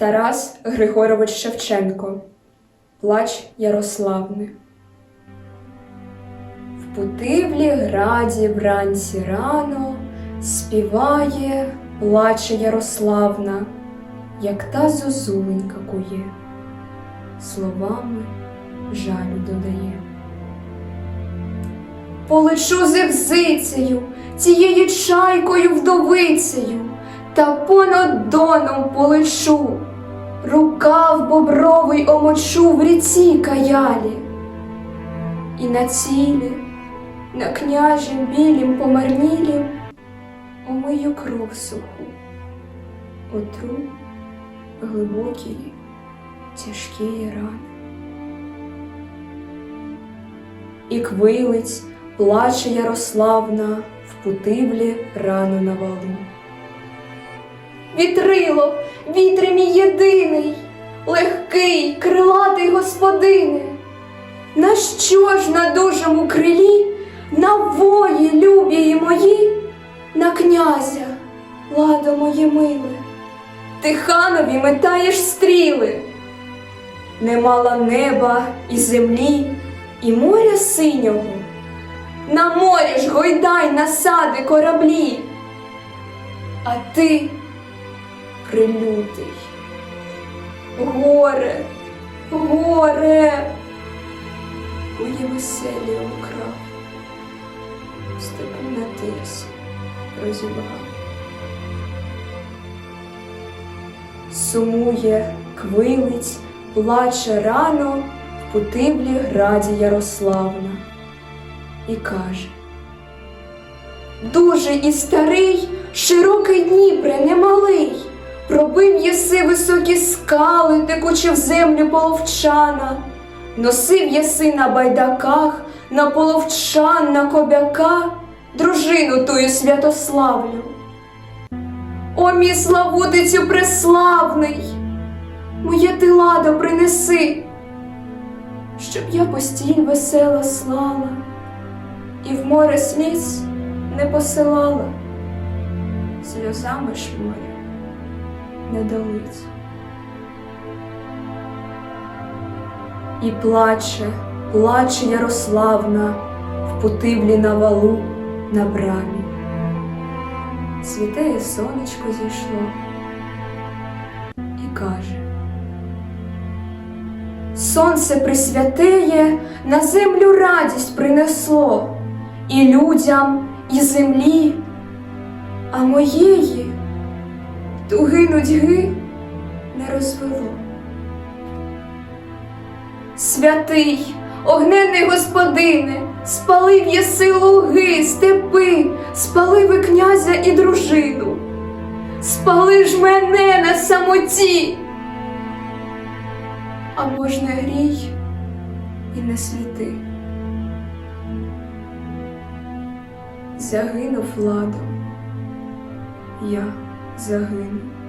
Тарас Григорович Шевченко. Плач Ярославни. В Путивлі граді вранці рано співає, плаче Ярославна, як та зозуленька кує, словами жалю додає. Полечу зевзицею, цією чайкою вдовицею, та понад доном полечу, рукав бобровий омочу в ріці каялі, і на цілі, на княжім білім помарнілім омию кров суху, отру глибокі, тяжкі рани. І квилиць плаче Ярославна в путивлі рано на валу. Вітрило, вітре мій єдиний, легкий, крилатий господине, на що ж на дужому крилі, на вої любії мої, на князя, ладо моє миле, ти ханові метаєш стріли, не мала неба і землі, і моря синього, на морі ж гойдай насади кораблі, а ти прилютий. Горе, горе, моє веселі украв, степу на тирсі розібрав. Сумує, квилиць, плаче рано в путивлі граді Ярославна і каже Дуже і старий, широкий Дніпре, немалий, пробив єси високі скали, текучи в землю половчана, носив єси на байдаках, на половчан, на кобяка, дружину тую святославлю. О, мій славутицю преславний, моє ти ладо принеси, щоб я постіль весела слала і в море сліз не посилала, сльозами ж море не долить. І плаче, плаче Ярославна в путивлі на валу на брамі. Світеє сонечко зійшло і каже Сонце присвятеє, на землю радість принесло і людям, і землі, а моєї туги нудьги не розвело. Святий, огненний господине, спалив єси луги, степи, спалив і князя і дружину, спали ж мене на самоті. Або ж не грій і не світи. Загинув ладом, я загину.